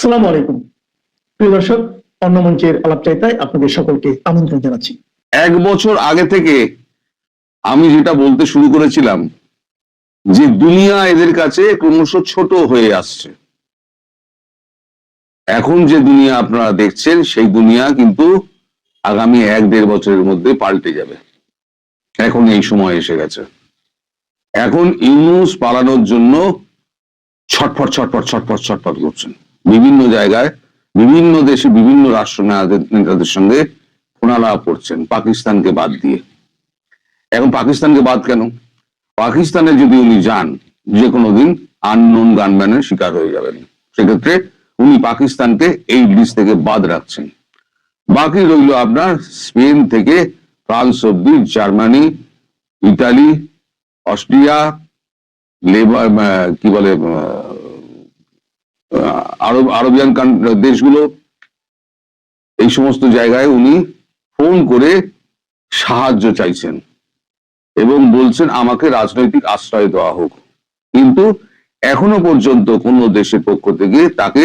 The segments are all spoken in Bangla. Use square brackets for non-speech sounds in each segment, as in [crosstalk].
আসসালামু আলাইকুম। প্রিয় দর্শক, অন্য মঞ্চের আলাপচারিতায় আপনাদের সকলকে আমন্ত্রণ জানাচ্ছি। এক বছর আগে থেকে আমি যেটা বলতে শুরু করেছিলাম যে দুনিয়া এদের কাছে ক্রমশ ছোট হয়ে আসছে। এখন যে দুনিয়া আপনারা দেখছেন, সেই দুনিয়া কিন্তু আগামী এক দেড় বছরের মধ্যে পাল্টে যাবে। এখন এই সময় এসে গেছে। এখন ইউনুস পালানোর জন্য ছটফট ছটফট ছটফট ছটফট করছেন। বিভিন্ন জায়গায়, বিভিন্ন দেশে বিভিন্ন রাষ্ট্র নেতাদের সঙ্গে ফোনালাপ করছেন, পাকিস্তানকে বাদ দিয়ে। এখন পাকিস্তানকে বাদ কেন? পাকিস্তানে যদি উনি যান যে কোনো দিন আননোন গানম্যানের শিকার হয়ে যাবেন। সেক্ষেত্রে উনি পাকিস্তানকে এই লিস্ট থেকে বাদ রাখছেন। বাকি রইল আপনার স্পেন থেকে ফ্রান্স অব্দি জার্মানি, ইতালি, অস্ট্রিয়া, লেবার কি বলে আরব, আরবিয়ান দেশগুলো, এই সমস্ত জায়গায় উনি ফোন করে সাহায্য চাইছেন এবং বলছেন, আমাকে রাজনৈতিক আশ্রয় দেওয়া হোক। কিন্তু এখনও পর্যন্ত কোনো দেশের পক্ষ থেকে তাকে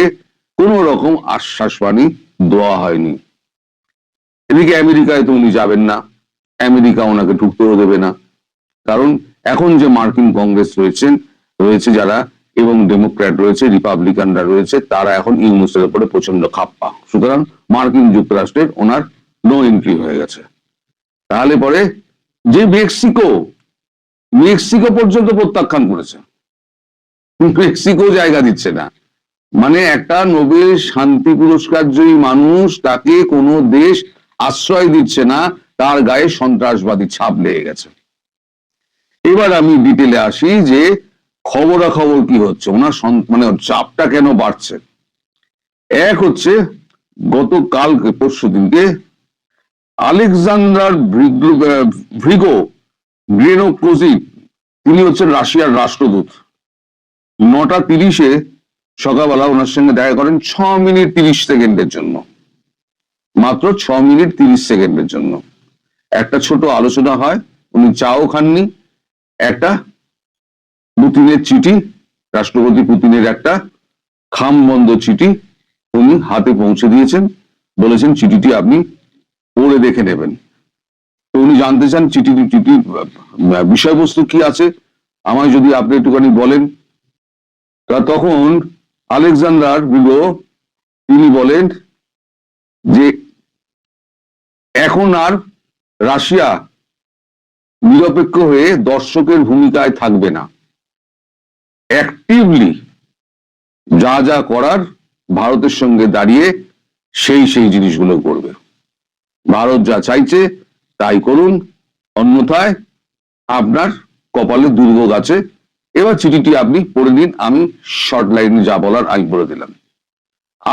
কোনো রকম আশ্বাসবাণী দেওয়া হয়নি। এদিকে আমেরিকায় তো উনি যাবেন না। আমেরিকা ওনাকে ঢুকতেও দেবে না। কারণ এখন যে মার্কিন কংগ্রেস রয়েছেন, রয়েছে যারা এবং ডেমোক্র্যাট রয়েছে রিপাবলিকানরা রয়েছে, তারা এখন ইউনুসের উপরে প্রচণ্ড খাপ্পা। সুতরাং মার্কিন যুক্তরাষ্ট্রের ওনার নো এন্ট্রি হয়ে গেছে। তাহলে পরে যে মেক্সিকো মেক্সিকো পর্যন্ত প্রত্যাখ্যান করেছে। মেক্সিকো জায়গা দিচ্ছে না। মানে একটা নোবেল শান্তি পুরস্কার জয়ী মানুষ তাকে কোনো দেশ আশ্রয় দিচ্ছে না, তার গায়ে সন্ত্রাসবাদী ছাপ লেগে গেছে। এবার আমি ডিটেলে আসি যে খবরাখবর কি হচ্ছে? ওনার মানে চাপটা কেন বাড়ছে? এক হচ্ছে, গতকালকে, পরশু দিনকে, আলেকজান্ডার ভ্রিগো গ্রেনোক্লোজিক তিনি হচ্ছেন রাশিয়ার রাষ্ট্রদূত। নটা তিরিশে সকালবেলা ওনার সঙ্গে দেখা করেন ছ মিনিট তিরিশ সেকেন্ডের জন্য। মাত্র ছ মিনিট তিরিশ সেকেন্ডের জন্য। একটা ছোট আলোচনা হয়, উনি চাও খাননি, একটা পুতিনের চিঠি, রাষ্ট্রপতি পুতিনের একটা খাম খামবন্ধ চিঠি উনি হাতে পৌঁছে দিয়েছেন, বলেছেন চিঠিটি আপনি পড়ে দেখে নেবেন। তো উনি জানতে চান চিঠি চিঠির বিষয়বস্তু কি আছে? আমায় যদি আপনি একটুখানি বলেন। তা তখন আলেকজান্ডার বিগো তিনি বলেন যে, এখন আর রাশিয়া নিরপেক্ষ হয়ে দর্শকের ভূমিকায় থাকবে না। অ্যাক্টিভলি যা যা করার ভারতের সঙ্গে দাঁড়িয়ে সেই সেই জিনিসগুলো করবে। ভারত যা চাইছে তাই করুন, অন্যথায় আপনার কপালে দুর্ভোগ আছে এবার চিঠিটি আপনি পড়ে নিন, আমি শর্ট লাইনে যা বলার আমি বলে দিলাম।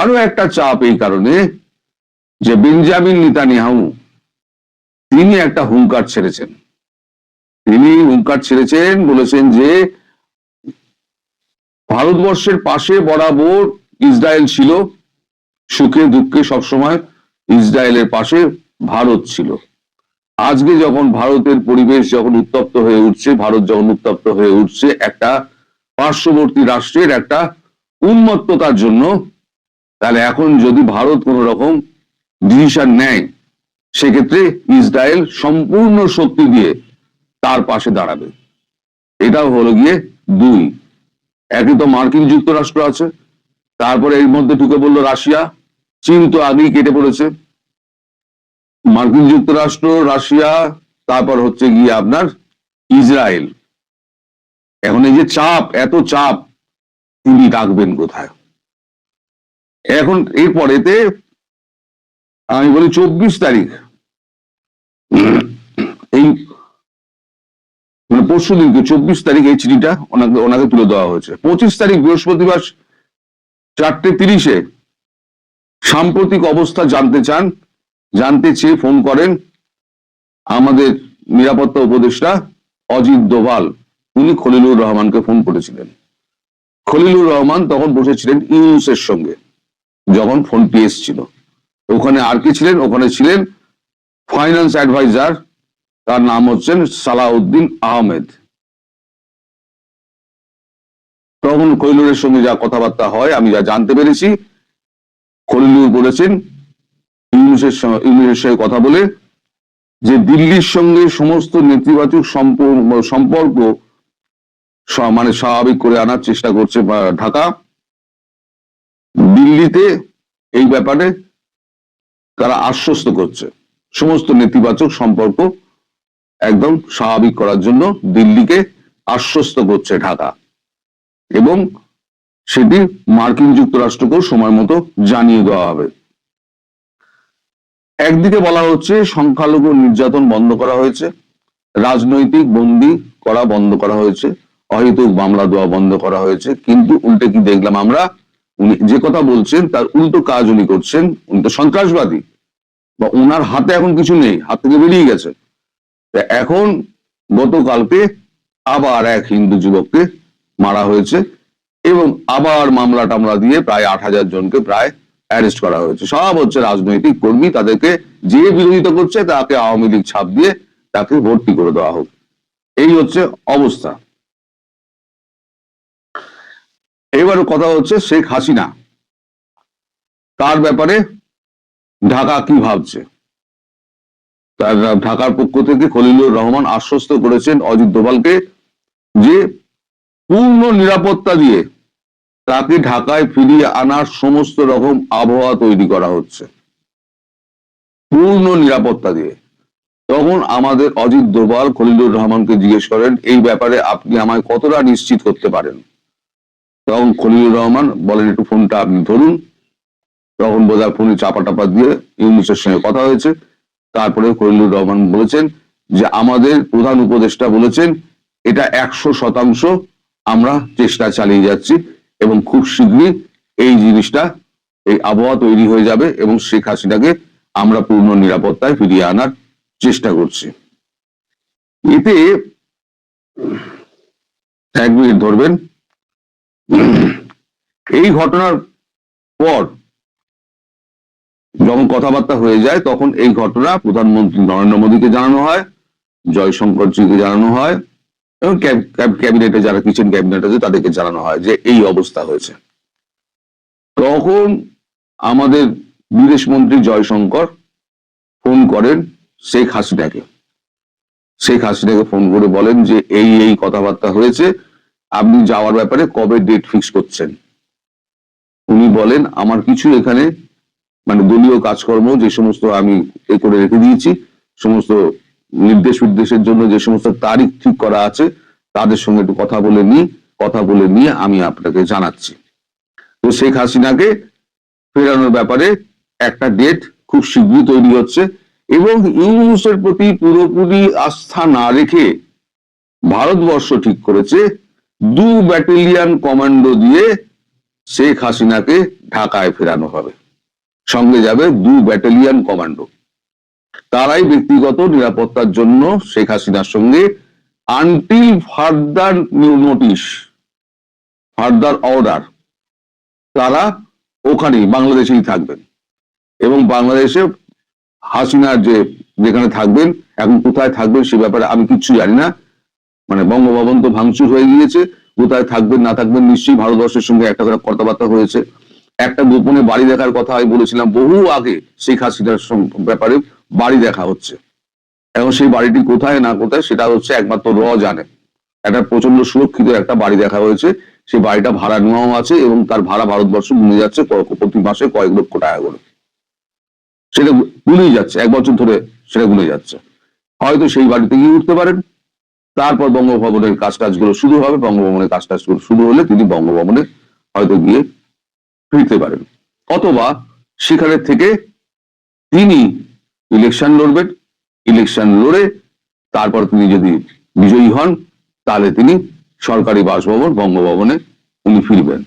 আরও একটা চাপ এই কারণে যে বেঞ্জামিন নিতানিয়াহু, তিনি একটা হুঙ্কার ছেড়েছেন। তিনি হুঙ্কার ছেড়েছেন, বলেছেন যে ভারতবর্ষের পাশে বরাবর ইসরায়েল ছিল, সুখে দুঃখে সবসময় ইসরায়েলের পাশে ভারত ছিল। আজকে যখন ভারতের পরিবেশ যখন উত্তপ্ত হয়ে উঠছে, ভারত যখন উত্তপ্ত হয়ে উঠছে, একটা পার্শ্ববর্তী রাষ্ট্রের একটা উন্মত্ততার জন্য, তাহলে এখন যদি ভারত কোন রকম ডিসিশন নেয়, সেক্ষেত্রে ইসরায়েল সম্পূর্ণ শক্তি দিয়ে তার পাশে দাঁড়াবে। এটাও হলো গিয়ে দুই। একে তো মার্কিন যুক্তরাষ্ট্র আছে, তারপরে এর মধ্যে ঢুকে বলল রাশিয়া, চীন তো আগেই কেটে পড়েছে। মার্কিন যুক্তরাষ্ট্র, রাশিয়া, তারপর হচ্ছে গিয়ে আপনার ইসরায়েল। এখন এই যে চাপ, এত চাপ, তিনি ডাকবেন কোথায়? এখন এরপরেতে আমি বলি চব্বিশ তারিখ, এই মানে পরশু দিনকে, চব্বিশ তারিখ এই চিঠিটা ওনাকে তুলে দেওয়া হয়েছে। পঁচিশ তারিখ বৃহস্পতিবার চারটে তিরিশে সাম্প্রতিক অবস্থা জানতে চান, জানতে চেয়ে ফোন করেন আমাদের নিরাপত্তা উপদেষ্টা অজিত দোভাল। উনি খলিলুর রহমানকে ফোন করেছিলেন। খলিলুর রহমান তখন বসেছিলেন ইউনুসের সঙ্গে, যখন ফোনটি এসছিল। ওখানে আর কি ছিলেন? ওখানে ছিলেন ফাইন্যান্স অ্যাডভাইজার তার নাম হচ্ছেন সালাউদ্দিন আহমেদ। তখন কৈলুরের সঙ্গে যা কথাবার্তা হয়, আমি যা জানতে পেরেছি, খলিলুর বলেছেন, ইউনুসের ইউনুসের সঙ্গে কথা বলে যে দিল্লির সঙ্গে সমস্ত নেতিবাচক সম্পর্ক মানে স্বাভাবিক করে আনার চেষ্টা করছে ঢাকা। দিল্লিতে এই ব্যাপারে তারা আশ্বস্ত করছে, সমস্ত নেতিবাচক সম্পর্ক একদম স্বাভাবিক করার জন্য দিল্লিকে আশ্বস্ত করছে ঢাকা। এবং সেটি মার্কিন যুক্তরাষ্ট্রকেও সময় মতো জানিয়ে দেওয়া হবে। একদিকে বলা হচ্ছে সংখ্যালঘু নির্যাতন বন্ধ করা হয়েছে, রাজনৈতিক বন্দি করা বন্ধ করা হয়েছে, অহেতুক মামলা দেওয়া বন্ধ করা হয়েছে, কিন্তু উল্টে কি দেখলাম আমরা? উনি যে কথা বলছেন তার উল্টো কাজ উনি করছেন, উনি তো সন্ত্রাসবাদী। বা ওনার হাতে এখন কিছু নেই, হাত থেকে বেরিয়ে গেছে। এখন গতকালকে আবার এক হিন্দু যুবককে মারা হয়েছে এবং আবার মামলা টামলা দিয়ে প্রায় আট হাজার জনকে প্রায় অ্যারেস্ট করা হয়েছে। সব হচ্ছে রাজনৈতিক কর্মী, তাদেরকে যে বিরোধিতা করছে তাকে আওয়ামী লীগ ছাপ দিয়ে তাকে ভর্তি করে দেওয়া হোক। এই হচ্ছে অবস্থা। এবার কথা হচ্ছে শেখ হাসিনা। তার ব্যাপারে ঢাকা কি ভাবছে? তার ঢাকার পক্ষ থেকে খলিলুর রহমান আশ্বস্ত করেছেন অজিত দোভালকে যে পূর্ণ নিরাপত্তা দিয়ে তাকে ঢাকায় ফিরিয়ে আনার সমস্ত রকম আবহাওয়া তৈরি করা হচ্ছে। পূর্ণ নিরাপত্তা দিয়ে। তখন আমাদের অজিত দোভাল খলিলুর রহমানকে জিজ্ঞেস করেন, এই ব্যাপারে আপনি আমায় কতটা নিশ্চিত করতে পারেন? তখন খলিলুর রহমান বলেন, একটু ফোনটা আপনি ধরুন। তখন বোধহয় ফোনে চাপা টাপা দিয়ে ইউনুসের সঙ্গে কথা হয়েছে। তারপরে খলিলুর রহমান বলেছেন যে আমাদের প্রধান উপদেষ্টা বলেছেন, এটা একশো শতাংশ আমরা চেষ্টা চালিয়ে যাচ্ছি এবং খুব শীঘ্রই এই জিনিসটা, এই আবহাওয়া তৈরি হয়ে যাবে এবং শেখ হাসিনাকে আমরা পূর্ণ নিরাপত্তায় ফিরিয়ে আনার চেষ্টা করছি। এতে এক মিনিট ধরবেন। এই ঘটনার পর যখন কথাবার্তা হয়ে যায়, তখন এই ঘটনা প্রধানমন্ত্রী নরেন্দ্র মোদীকে জানানো হয়, জয়শঙ্করজিকে জানানো হয়, এবং ক্যাব- ক্যাব- ক্যাবিনেটে যারা, কিচেন ক্যাবিনেট আছে তাদেরকে জানানো হয় যে এই অবস্থা হয়েছে। তখন আমাদের বিদেশ মন্ত্রী জয়শঙ্কর ফোন করেন শেখ হাসিনাকে। শেখ হাসিনাকে ফোন করে বলেন যে এই এই কথাবার্তা হয়েছে, আপনি যাওয়ার ব্যাপারে কবে ডেট ফিক্স করছেন? উনি বলেন, আমার কিছু এখানে মানে দলীয় কাজকর্ম যে সমস্ত আমি এ করে রেখে দিয়েছি, সমস্ত নির্দেশ উদ্দেশ্যের জন্য যে সমস্ত তারিখ ঠিক করা আছে, তাদের সঙ্গে একটু কথা বলে নিই, কথা বলে নিয়ে আমি আপনাকে জানাচ্ছি। তো শেখ হাসিনাকে ফেরানোর ব্যাপারে একটা ডেট খুব শীঘ্রই তৈরি হচ্ছে এবং ইউনুসের প্রতি পুরোপুরি আস্থা না রেখে ভারতবর্ষ ঠিক করেছে, দু ব্যাটালিয়ান কমান্ডো দিয়ে শেখ হাসিনাকে ঢাকায় ফেরানো হবে। সঙ্গে যাবে দু ব্যাটালিয়ন কমান্ডো। তারাই ব্যক্তিগত নিরাপত্তার জন্য শেখ হাসিনার সঙ্গে until further notice further order তারা ওখানেই, বাংলাদেশেই থাকবেন। এবং বাংলাদেশে হাসিনার যে, যেখানে থাকবেন, এখন কোথায় থাকবেন সে ব্যাপারে আমি কিচ্ছু জানি না। মানে বঙ্গভবন তো ভাঙচুর হয়ে গিয়েছে, কোথায় থাকবেন, না থাকবেন নিশ্চয়ই ভারতবর্ষের সঙ্গে একটা করে কথাবার্তা হয়েছে। একটা গোপনে বাড়ি দেখার কথা আমি বলেছিলাম, বহু আগে শেখ হাসিনার ব্যাপারে বাড়ি দেখা হচ্ছে। এখন সেই বাড়িটি কোথায় না কোথায় সেটা হচ্ছে একমাত্র র জানে। একটা প্রচণ্ড সুরক্ষিত একটা বাড়ি দেখা হয়েছে। সেই বাড়িটা ভাড়া নেওয়াও আছে এবং তার ভাড়া ভারতবর্ষ গুনে যাচ্ছে প্রতি মাসে কয়েক লক্ষ টাকা করে। সেটা গুনেই যাচ্ছে, এক বছর ধরে সেটা গুনে যাচ্ছে। হয়তো সেই বাড়িতে গিয়ে উঠতে পারেন। তারপর বঙ্গভবনের কাজ টাজগুলো শুরু হবে। বঙ্গভবনের কাজ টাজগুলো শুরু হলে তিনি বঙ্গভবনে হয়তো গিয়ে ফিরতে পারেন। অথবা সেখানে থেকে তিনি ইলেকশন লড়বেন ইলেকশন লড়ে তারপর তিনি যদি বিজয়ী হন, তাহলে তিনি সরকারি বাসভবন, বঙ্গভবনে উনি ফিরবেন।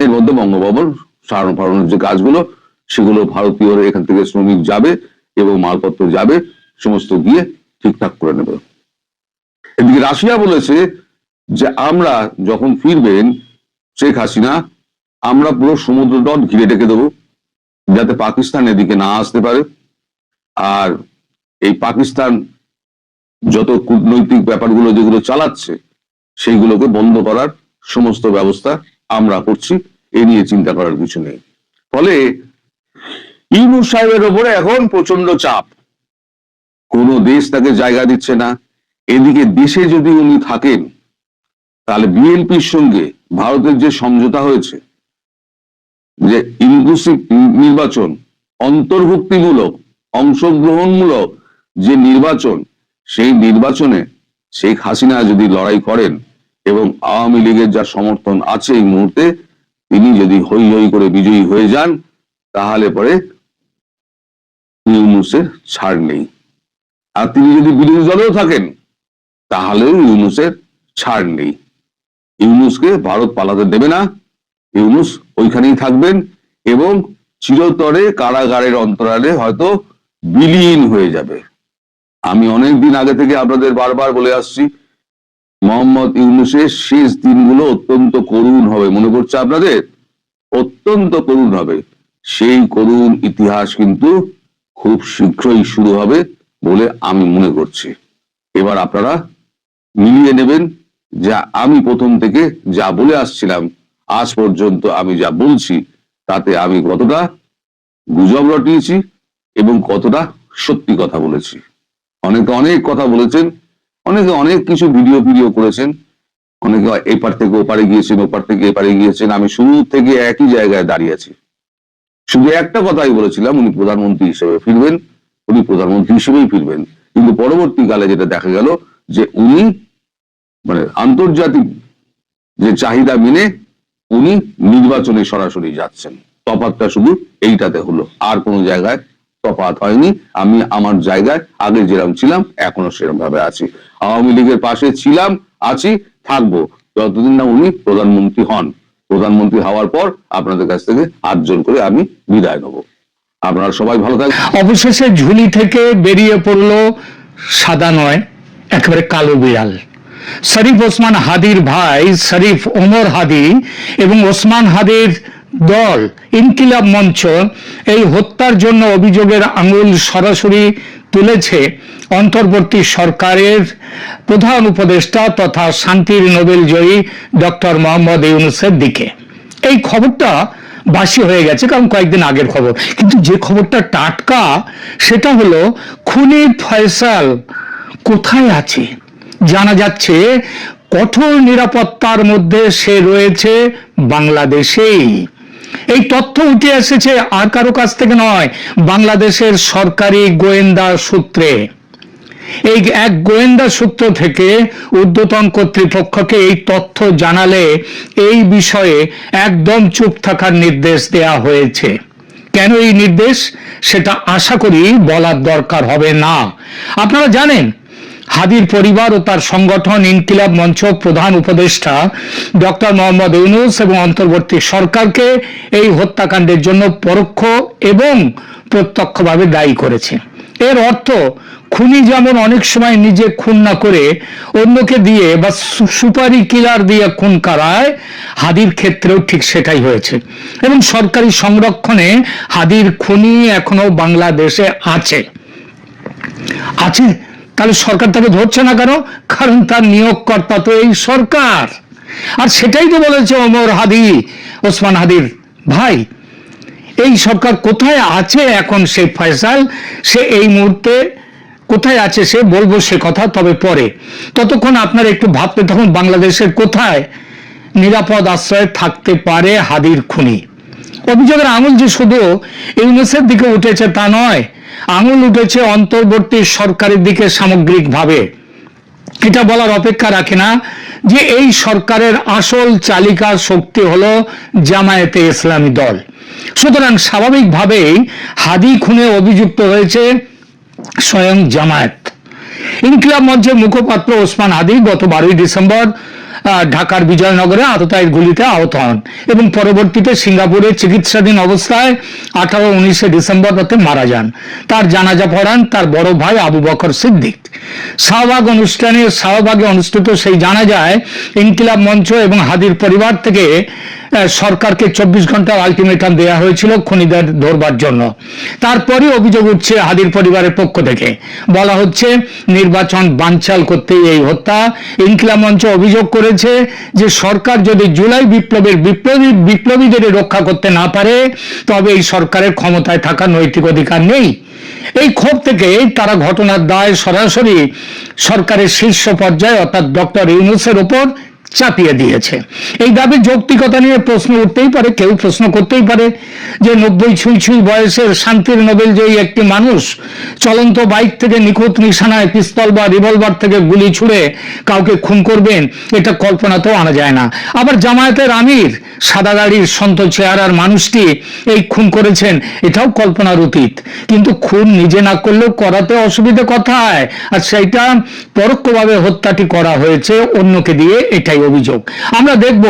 এর মধ্যে বঙ্গভবন সারানো ফারানোর যে কাজগুলো, সেগুলো ভারতীয় এখান থেকে শ্রমিক যাবে এবং মালপত্র যাবে, সমস্ত গিয়ে ঠিকঠাক করে নেবে। এদিকে রাশিয়া বলেছে যে আমরা যখন ফিরবেন, শেখ হাসিনা আমরা পুরো সমুদ্র তট ঘিরে রেখে দেবো, যাতে পাকিস্তান এদিকে না আসতে পারে। আর এই পাকিস্তান যত কূটনৈতিক ব্যাপারগুলো যেগুলো চালাচ্ছে, সেইগুলোকে বন্ধ করার সমস্ত ব্যবস্থা আমরা করছি। এ নিয়ে চিন্তা করার কিছু নেই। ফলে ইউনুস সাহেবের ওপরে এখন প্রচণ্ড চাপ। কোন দেশ তাকে জায়গা দিচ্ছে না। এদিকে দেশে যদি উনি থাকেন, তাহলে বিএনপির সঙ্গে ভারতের যে সমঝোতা হয়েছে যে ইনক্লুসিভ নির্বাচন অন্তর্ভুক্তিমূলক, অংশগ্রহণমূলক যে নির্বাচন, সেই নির্বাচনে শেখ হাসিনা যদি লড়াই করেন এবং আওয়ামী লীগের যা সমর্থন আছে এই মুহূর্তে, তিনি যদি হই হই করে বিজয়ী হয়ে যান, তাহলে পরে ইউনুসের ছাড় নেই। আর তিনি যদি বিরোধী দলেও থাকেন, তাহলেও ইউনুসের ছাড় নেই। ইউনুসকে ভারত পালাতে দেবে না। ইউনুস ওইখানেই থাকবেন এবং চিরতরে কারাগারের অন্তরালে হয়তো বিলীন হয়ে যাবে। আমি অনেক দিন আগে থেকে আপনাদের বারবার বলে আসছি, মোহাম্মদ ইউনুসের শেষ দিনগুলো অত্যন্ত করুণ হবে। মনে করছে আপনাদের? অত্যন্ত করুণ হবে। সেই করুণ ইতিহাস কিন্তু খুব শীঘ্রই শুরু হবে বলে আমি মনে করছি। এবার আপনারা মিলিয়ে নেবেন যা আমি প্রথম থেকে যা বলে আসছিলাম। আজ পর্যন্ত আমি যা বলছি, তাতে আমি কতটা গুজব রটিয়েছি এবং কতটা সত্যি কথা বলেছি। অনেকে অনেক কথা বলেছেন, অনেকে অনেক কিছু ভিডিও ভিডিও করেছেন, অনেকে এপার থেকে ওপারে গিয়েছেন, ওপার থেকে এপারে গিয়েছেন, আমি শুরু থেকে একই জায়গায় দাঁড়িয়ে আছি। শুধু একটা কথাই বলেছিলাম, উনি প্রধানমন্ত্রী হিসেবে ফিরবেন, উনি প্রধানমন্ত্রী হিসেবেই ফিরবেন। কিন্তু পরবর্তীকালে যেটা দেখা গেল যে উনি মানে আন্তর্জাতিক যে চাহিদা মেনে উনি নির্বাচনে সরাসরি যাচ্ছেন। তফাতটা শুধু এইটাতে হলো। আর কোনো জায়গায় তফাত হয়নি। আমি আমার জায়গায় আগে যেরকম ছিলাম, এখনও সেরকম ভাবে আছি। আওয়ামী লীগের পাশে ছিলাম, আছি, থাকব। যতদিন না উনি প্রধানমন্ত্রী হন। প্রধানমন্ত্রী হওয়ার পর আপনাদের কাছ থেকে আটজন করে আমি বিদায় নেব। আপনারা সবাই ভালো থাকবেন। অবশেষে ঝুলি থেকে বেরিয়ে পড়ল সাদা নয়, একেবারে কালো বিড়াল। শরীফ ওসমান হাদির ভাই, শরীফ ওমর হাদি এবং ওসমান হাদির দল, ইনকিলাব মঞ্চ এই হত্যার জন্য অভিযোগের আঙুল সরাসরি তুলেছে অন্তর্বর্তী সরকারের প্রধান উপদেষ্টা তথা শান্তির নোবেল জয়ী ডক্টর মোহাম্মদ ইউনুসের দিকে। এই খবরটা বাসি হয়ে গেছে কারণ কয়েকদিন আগের খবর। কিন্তু যে খবরটা টাটকা, সেটা হলো খুনি ফয়সাল কোথায় আছে? জানা যাচ্ছে, কঠোর নিরাপত্তার মধ্যে সে রয়েছে বাংলাদেশেই। এই তথ্য উঠে এসেছে আর কারও কাছ থেকে নয়, বাংলাদেশের সরকারি গোয়েন্দা সূত্রে। এই এক গোয়েন্দা সূত্র থেকে ঊর্ধ্বতন কর্তৃপক্ষকে এই তথ্য জানালে এই বিষয়ে একদম চুপ থাকার নির্দেশ দেয়া হয়েছে। কেন এই নির্দেশ? সেটা আশা করি বলার দরকার হবে না। আপনারা জানেন হাদির পরিবার ও তার সংগঠন ইনকিলাব মঞ্চ প্রধান উপদেষ্টা ডক্টর মোহাম্মদ ইউনুস এবং অন্তর্বর্তী সরকারকে এই হত্যাকাণ্ডের জন্য পরোক্ষ এবং প্রত্যক্ষভাবে দায়ী করেছে। এর অর্থ, খুনি যেমন অনেক সময় নিজে খুন না করে অন্যকে দিয়ে বা সুপারি কিলার দিয়ে খুন করায়, হাদির ক্ষেত্রেও ঠিক সেটাই হয়েছে। এবং সরকারি সংরক্ষণে হাদির খুনি এখনও বাংলাদেশে আছে। আছে তাহলে সরকার তাকে ধরছে না কেন? কারণ তার নিয়োগকর্তা তো এই সরকার। আর সেটাই তো বলেছে ওমর হাদি, ওসমান হাদির ভাই। এই সরকার কোথায় আছে এখন সে ফয়সাল? সে এই মুহূর্তে কোথায় আছে সে বলব সে কথা, তবে পরে। ততক্ষণ আপনারা একটু ভাবতে তখন বাংলাদেশের কোথায় নিরাপদ আশ্রয়ে থাকতে পারে হাদির খুনি। অভিযোগের আঙুল যে শুধু ইউনেসের দিকে উঠেছে তা নয় আঙুল উঠেছে অন্তর্বর্তী সরকারের দিকে সামগ্রিকভাবে। এটা বলার অপেক্ষা রাখে না যে এই সরকারের আসল চালিকা শক্তি হলো জামায়াতে ইসলামী দল। সুতরাং স্বাভাবিকভাবেই হাদি খুনে অভিযুক্ত হয়েছে স্বয়ং জামায়াত। ইনকিলাব মঞ্চের মুখপাত্র ওসমান হাদি গত বারোই ডিসেম্বর ঢাকার বিজয়নগরে আততায়ীর গুলিতে আহত হন এবং পরবর্তীতে সিঙ্গাপুরে চিকিৎসাধীন অবস্থায় আঠারো উনিশে ডিসেম্বর রাতে মারা যান। তার জানাজা পড়ান তার বড় ভাই আবু বকর সিদ্দিক। শাহবাগ অনুষ্ঠানে, শাহবাগে অনুষ্ঠিত সেই জানাজায় ইনকিলাব মঞ্চ এবং হাদির পরিবার থেকে সরকারকে চব্বিশ ঘণ্টার আলটিমেটাম দেওয়া হয়েছিল খনিদের ধরবার জন্য। তারপরে অভিযোগ উঠছে হাদির পরিবারের পক্ষ থেকে। বলা হচ্ছে, নির্বাচন বানচাল করতে এই হত্যা। ইনকিলা মঞ্চ অভিযোগ করেছে যে সরকার যদি জুলাই বিপ্লবের বিপ্লবী, বিপ্লবীদের রক্ষা করতে না পারে, তবে এই সরকারের ক্ষমতায় থাকার নৈতিক অধিকার নেই। এই ক্ষোভ থেকে তারা ঘটনার দায় সরাসরি সরকারের শীর্ষ পর্যায়ে, অর্থাৎ ডক্টর ইউনুসের উপর চাপিয়ে দিয়েছে। এই দাবির যৌক্তিকতা নিয়ে প্রশ্ন উঠতেই পারে, কেউ প্রশ্ন করতেই পারে যে নব্বই ছুঁই ছুঁই বয়সের শান্তির নোবেল জয়ী একটি মানুষ চলন্ত বাইক থেকে নিখুঁত নিশানায় পিস্তল বা রিভলভার থেকে গুলি ছুড়ে কাউকে খুন করবেন, এটা কল্পনাতেও আনা যায় না। আবার জামায়াতের আমির সাদা গাড়ির সন্ত চেহারার মানুষটি এই খুন করেছেন, এটাও কল্পনার অতীত। কিন্তু খুন নিজে না করলেও করাতে অসুবিধা কোথায়? আর সেইটা পরোক্ষভাবে হত্যাটি করা হয়েছে, অন্যকে দিয়ে এটাই অভিযোগ। আমরা দেখব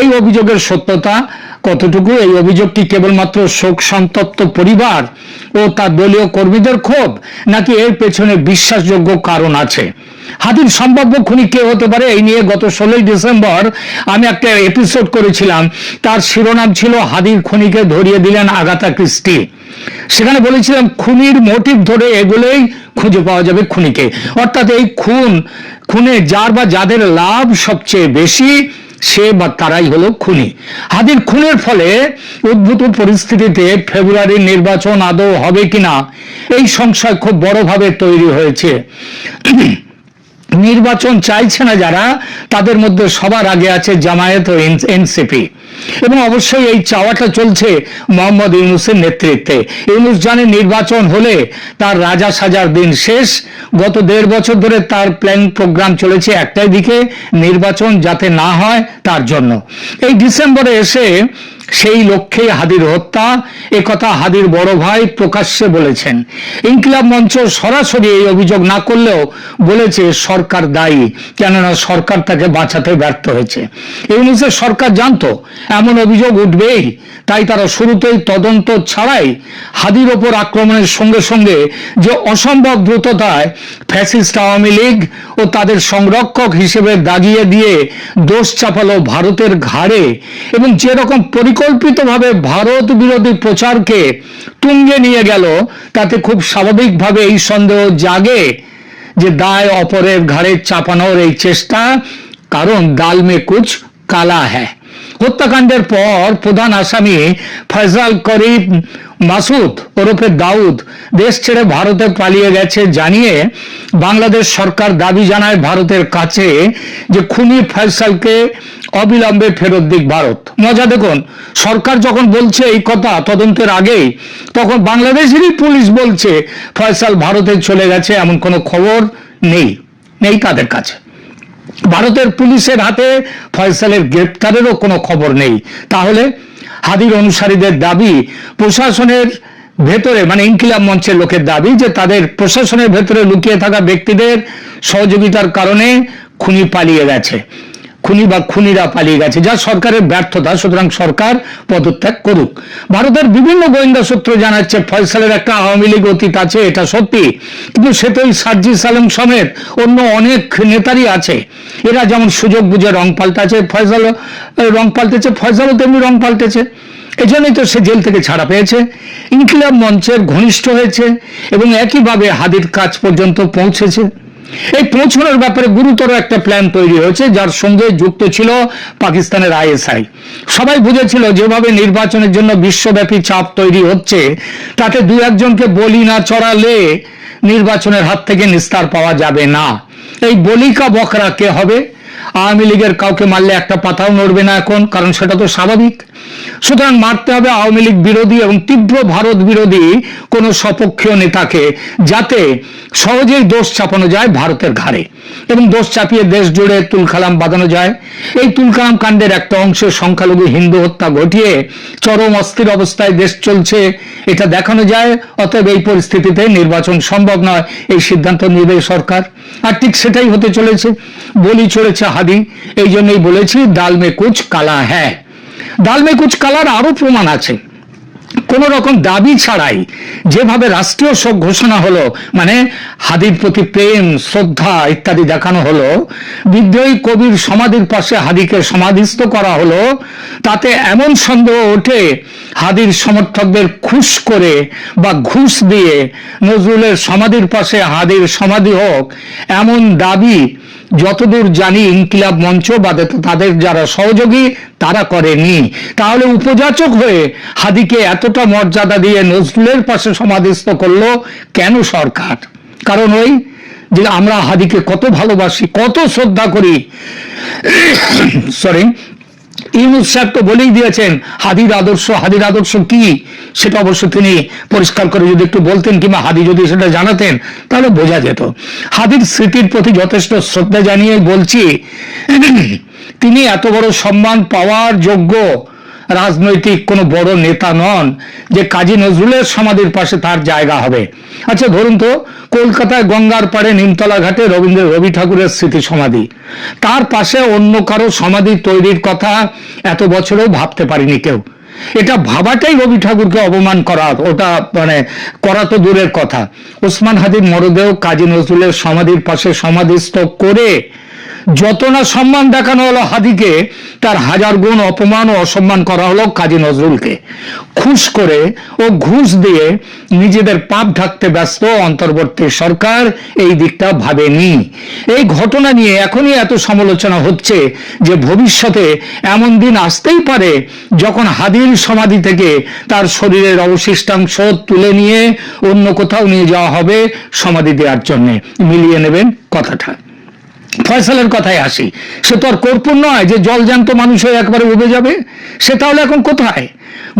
এই অভিযোগের সত্যতা কতটুকু, এই অভিযোগটি কেবলমাত্র শোক সন্তপ্ত পরিবার ও তার দলীয় কর্মীদের ক্ষোভ, নাকি এর পেছনে বিশ্বাসযোগ্য কারণ আছে? হাতির সম্ভাব্য খুনি কে হতে পারে এই নিয়ে গত ষোলোই ডিসেম্বর আমি একটা এপিসোড করেছিলাম। তার শিরোনাম ছিল হাদির খুনিকে ধরিয়ে দিলেন আগাতা ক্রিস্টি। সেখানে বলেছিলাম, খুনির মোটিভ ধরে এগুলোই খুঁজে পাওয়া যাবে খুনিকে। অর্থাৎ এই খুন, খুনে যার বা যাদের লাভ সবচেয়ে বেশি, সে বা তারাই হলো খুনি। হাদির খুনের ফলে উদ্ভূত পরিস্থিতিতে ফেব্রুয়ারির নির্বাচন আদৌ হবে কিনা, এই সংশয় খুব বড়ভাবে তৈরি হয়েছে। নির্বাচন চাইছে না যারা, তাদের মধ্যে সবার আগে আছে জামায়াত ও এনসিপি। এবং অবশ্যই এই চাওয়াটা চলছে মোহাম্মদ ইউনুসের নেতৃত্বে। ইউনুস জানে নির্বাচন হলে তার রাজা সাজার দিন শেষ। গত দেড় বছর ধরে তার প্ল্যান প্রোগ্রাম চলেছে একটাই দিকে, নির্বাচন যাতে না হয় তার জন্য। এই ডিসেম্বরে এসে সেই লক্ষ্যে হাদির হত্যা, এ কথা হাদির বড় ভাই প্রকাশ্যে বলেছেন। ইনকিলাব মঞ্চ সরাসরি এই অভিযোগ না করলেও বলেছে সরকার দায়ী, কেননা সরকার তাকে বাঁচাতে ব্যর্থ হয়েছে। ইউনুসের সরকার জানতো, এমন অভিযোগ উঠবেই, তাই তারা শুরুতেই তদন্ত ছাড়াই হাদির ওপর আক্রমণের সঙ্গে সঙ্গে যে অসম্ভব দ্রুততায় ফ্যাসিস্ট আওয়ামী লীগ ও তাদের সংরক্ষক হিসেবে দাগিয়ে দিয়ে দোষ চাপালো ভারতের ঘাড়ে এবং যেরকম পরিকল্পিতভাবে ভারত বিরোধী প্রচারকে তুঙ্গে নিয়ে গেল, তাতে খুব স্বাভাবিকভাবে এই সন্দেহ জাগে যে দায় অপরের ঘাড়ে চাপানোর এই চেষ্টা, কারণ দাল মে কুচ কালা হ্যায়। হত্যাকাণ্ডের পর প্রধান আসামি ফয়সাল করিম মাসুদ ওরফে দাউদ দেশ ছেড়ে ভারতে পালিয়ে গেছে জানিয়ে বাংলাদেশ সরকার দাবি জানায় ভারতের কাছে যে খুনি ফয়সালকে অবিলম্বে ফেরত দিক ভারত। মজা দেখুন, সরকার যখন বলছে এই কথা তদন্তের আগেই, তখন বাংলাদেশেরই পুলিশ বলছে, ফয়সাল ভারতে চলে গেছে এমন কোনো খবর নেই নেই তাদের কাছে। ভারতের পুলিশের হাতে ফয়সালের গ্রেপ্তারেরও কোনো খবর নেই। তাহলে হাদির অনুসারীদের দাবি প্রশাসনের ভেতরে মানে ইনকিলাম মঞ্চের লোকের দাবি যে তাদের প্রশাসনের ভেতরে লুকিয়ে থাকা ব্যক্তিদের সহযোগিতার কারণে খুনি পালিয়ে গেছে। খুনি বা খুনিরা পালিয়ে গেছে, যা সরকারের ব্যর্থতা, সুতরাং সরকার পদত্যাগ করুক। ভারতের বিভিন্ন গোয়েন্দা সূত্র জানাচ্ছে, ফয়সালের একটা আওয়ামী লীগ অতীত আছে, এটা সত্যি। কিন্তু সে তো সার্জি সালেম সমেত অন্য অনেক নেতারই আছে। এরা যেমন সুযোগ বুঝে রং পাল্টাছে ফয়সাল রং পাল্টেছে, ফয়সালও তেমনি রং পাল্টেছে। এজন্যই তো সে জেল থেকে ছাড়া পেয়েছে। ইনকিলাব মঞ্চের ঘনিষ্ঠ হয়েছে এবং একইভাবে হাদির কাজ পর্যন্ত পৌঁছেছে। এই পৌঁছানোর ব্যাপারে গুরুতর একটা প্ল্যান তৈরি হয়েছে, যার সঙ্গে যুক্ত ছিল পাকিস্তানের আইএসআই। সবাই বুঝেছিল যেভাবে নির্বাচনের জন্য বিশ্বব্যাপী চাপ তৈরি হচ্ছে, তাতে দু একজনকে বলি না চড়ালে নির্বাচনের হাত থেকে নিস্তার পাওয়া যাবে না। এই বলিকা বকরা কে হবে? আওয়ামী লীগের কাউকে মারলে একটা পাতাও নড়বে না এখন, কারণ সেটা তো স্বাভাবিক। সুতরাং মারতে হবে আওয়ামী লীগ বিরোধী এবং তীব্র ভারত বিরোধী কোনো সপক্ষীয় নেতাকে যাতে সহজেই দোষ চাপানো যায় ভারতের ঘাড়ে। এবং দোষ চাপিয়ে দেশ জুড়ে তুলকালাম বাঁধানো যায়। এই তুলকালাম কাণ্ডের একটা অংশে সংখ্যালঘু হিন্দু হত্যা ঘটিয়ে চরম অস্থির অবস্থায় দেশ চলছে, এটা দেখানো যায়, অতএব এই পরিস্থিতিতে নির্বাচন সম্ভব নয়, এই সিদ্ধান্ত নেবে সরকার। আর ঠিক সেটাই হতে চলেছে, বলি চলেছে হাদি, এই জন্যই বলেছি ডাল মে কুচ কালা হ্যাঁ। ডাল মে কুচ কালার আরও প্রমাণ আছে। কোন রকম দাবি ছাড়াই যেভাবে রাষ্ট্রীয় শোক ঘোষণা হলো মানে হাদির প্রতি প্রেম, শ্রদ্ধা ইত্যাদি দেখানো হলো, বিদ্রোহী কবির সমাধির পাশে হাদিকে সমাধিস্থ করা হলো, তাতে এমন সন্দেহ ওঠে, হাদির সমর্থকদের খুশ করে বা ঘুষ দিয়ে নজরুলের সমাধির পাশে হাদির সমাধি হোক, এমন দাবি যতদূর জানি ইনকিলাব মঞ্চ বা তাদের যারা সহযোগী, তারা করেনি। তাহলে উপযাচক হয়ে হাদিকে এতটা মর্যাদা দিয়ে নজরুলের পাশে সমাধিস্থ করল কেন সরকার? কারণ ওই যে আমরা হাদিকে কত ভালোবাসি, কত শ্রদ্ধা করি [coughs] সরি ইউনুস তো বলেই দিয়েছেন, হাদির আদর্শ হাদির আদর্শ কি? সেটা অবশ্য তিনি পরিষ্কার করে যদি একটু বলতেন কিংবা হাদি যদি সেটা জানাতেন, তাহলে বোঝা যেত। হাদির স্মৃতির প্রতি যথেষ্ট শ্রদ্ধা জানিয়ে বলছি, তিনি এত বড় সম্মান পাওয়ার যোগ্য রাজনৈতিক কোনো বড় নেতা নন যে কাজী নজরুলের সমাধির পাশে তার জায়গা হবে। আচ্ছা ধরুন তো কলকাতায় গঙ্গার পাড়ে নিমতলা ঘাটে রবীন্দ্র রবি ঠাকুরের স্মৃতি সমাধি তার পাশে অন্য কারও সমাধি তৈরির কথা এত বছরেও ভাবতে পারিনি কেউ। এটা ভাবাটাই রবি ঠাকুরকে অপমান করা, ওটা মানে করা তো দূরের কথা। ওসমান হাদির মরদেহ কাজী নজরুলের সমাধির পাশে সমাধিস্থ করে যত না সম্মান দেখানো হলো হাদিকে, তার হাজার গুণ অপমান ও অসম্মান করা হলো কাজী নজরুলকে। খুশ করে ও ঘুষ দিয়ে নিজেদের পাপ ঢাকতে ব্যস্ত অন্তর্বর্তী সরকার এই দিকটা ভাবেনি। এই ঘটনা নিয়ে এখনই এত সমালোচনা হচ্ছে যে ভবিষ্যতে এমন দিন আসতেই পারে যখন হাদির সমাধি থেকে তার শরীরের অবশিষ্টাংশ তুলে নিয়ে অন্য কোথাও নিয়ে যাওয়া হবে সমাধি দেওয়ার জন্যে। মিলিয়ে নেবেন কথাটা। ফয়সালের কথায় আসি। সে তো আর কর্পূর নয় যে জলজান্ত মানুষ হয়ে একবারে উবে যাবে। সে তাহলে এখন কোথায়?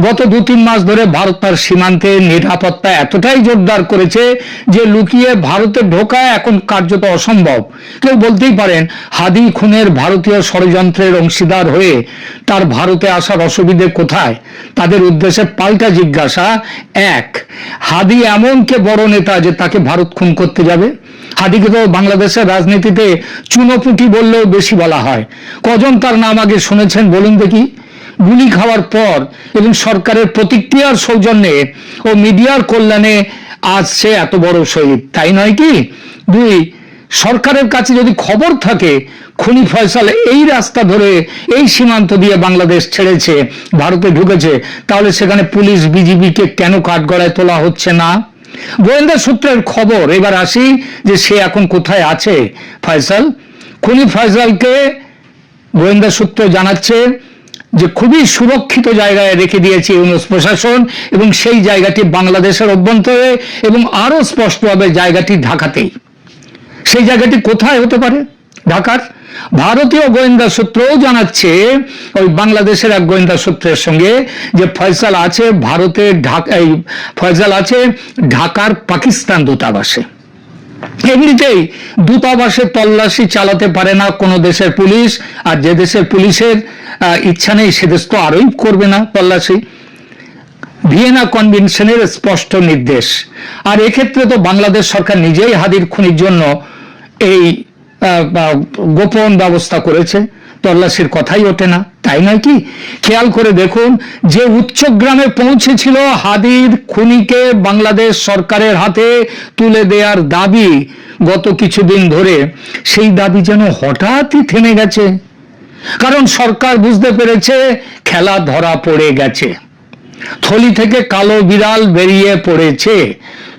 গত দু তিন মাস ধরে ভারত তার সীমান্তে নিরাপত্তা এতটাই জোরদার করেছে যে লুকিয়ে ভারতে ঢোকা এখন কার্যত অসম্ভব। কেউ বলতেই পারেন, হাদি খুনের ভারতীয় ষড়যন্ত্রের অংশীদার হয়ে তার ভারতে আসার অসুবিধে কোথায়? তাদের উদ্দেশ্যে পাল্টা জিজ্ঞাসা। এক, হাদি এমন কে বড় নেতা যে তাকে ভারত খুন করতে যাবে? হাদিকে তো বাংলাদেশের রাজনীতিতে চুনোপুটি বললেও বেশি বলা হয়। কজন তার নাম আগে শুনেছেন বলুন দেখি? গুলি খাওয়ার পর এবং সরকারের প্রতিক্রিয়ার সৌজন্যে ও মিডিয়ার কল্যাণে আজ সে এত বড় শহীদ। তাই নয় কি? দুই, সরকারের কাছে যদি খবর থাকে, খুনি ফয়সাল এই রাস্তা ধরে এই সীমান্ত দিয়ে বাংলাদেশ ছেড়েছে, ভারতে ঢুকেছে, তাহলে সেখানে পুলিশ, বিজিবিকে কেন কাঠগড়ায় তোলা হচ্ছে না? গোয়েন্দা সূত্রের খবর, এবার আসি যে সে এখন কোথায় আছে, ফয়সাল। খুনি ফয়সালকে গোয়েন্দা সূত্র জানাচ্ছে যে খুবই সুরক্ষিত জায়গায় রেখে দিয়েছে ইউনুস প্রশাসন এবং সেই জায়গাটি বাংলাদেশের অভ্যন্তরে এবং আরও স্পষ্টভাবে জায়গাটি ঢাকাতেই। সেই জায়গাটি কোথায় হতে পারে? ঢাকার? ভারতীয় গোয়েন্দা সূত্রও জানাচ্ছে, ওই বাংলাদেশের এক গোয়েন্দা সূত্রের সঙ্গে যে ফয়সাল আছে ভারতের ঢাকা এই ফয়সাল আছে, ঢাকার পাকিস্তান দূতাবাসে। এমনিতেই দূতাবাসে তল্লাশি চালাতে পারে না কোনো দেশের পুলিশ, আর যে দেশের পুলিশের ইচ্ছা নেই, সে দেশ তো আরোই করবে না তল্লাশি। ভিয়েনা কনভেনশনের স্পষ্ট নির্দেশ। আর এক্ষেত্রে তো বাংলাদেশ সরকার নিজেই হাদির খুনির জন্য এই গোপন ব্যবস্থা করেছে, তল্লাশির কথাই ওঠে না, তাই নয় কি? খেয়াল করে দেখুন, যে উচ্চগ্রামে পৌঁছেছিল হাদির খুনিকে বাংলাদেশ সরকারের হাতে তুলে দেওয়ার দাবি গত কিছুদিন ধরে, সেই দাবি যেন হঠাৎই থেমে গেছে। কারণ সরকার বুঝতে পেরেছে, খেলা ধরা পড়ে গেছে। থলি থেকে কালো বিড়াল বেরিয়ে পড়েছে।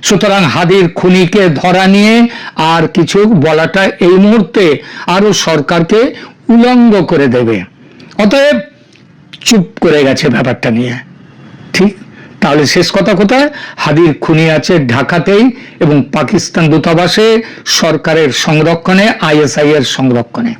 সুতরাং হাদির খুনিকে ধরা নিয়ে আর কিছু বলাটা এই মুহূর্তে আরও সরকারকে উলঙ্গ করে দেবে। অতএব চুপ করে গেছে ব্যাপারটা নিয়ে। ঠিক? তাহলে শেষ কথা কোথায়? হাদির খুনি আছে ঢাকাতেই এবং পাকিস্তান দূতাবাসে সরকারের সংরক্ষণে আইএসআই এর সংরক্ষণে।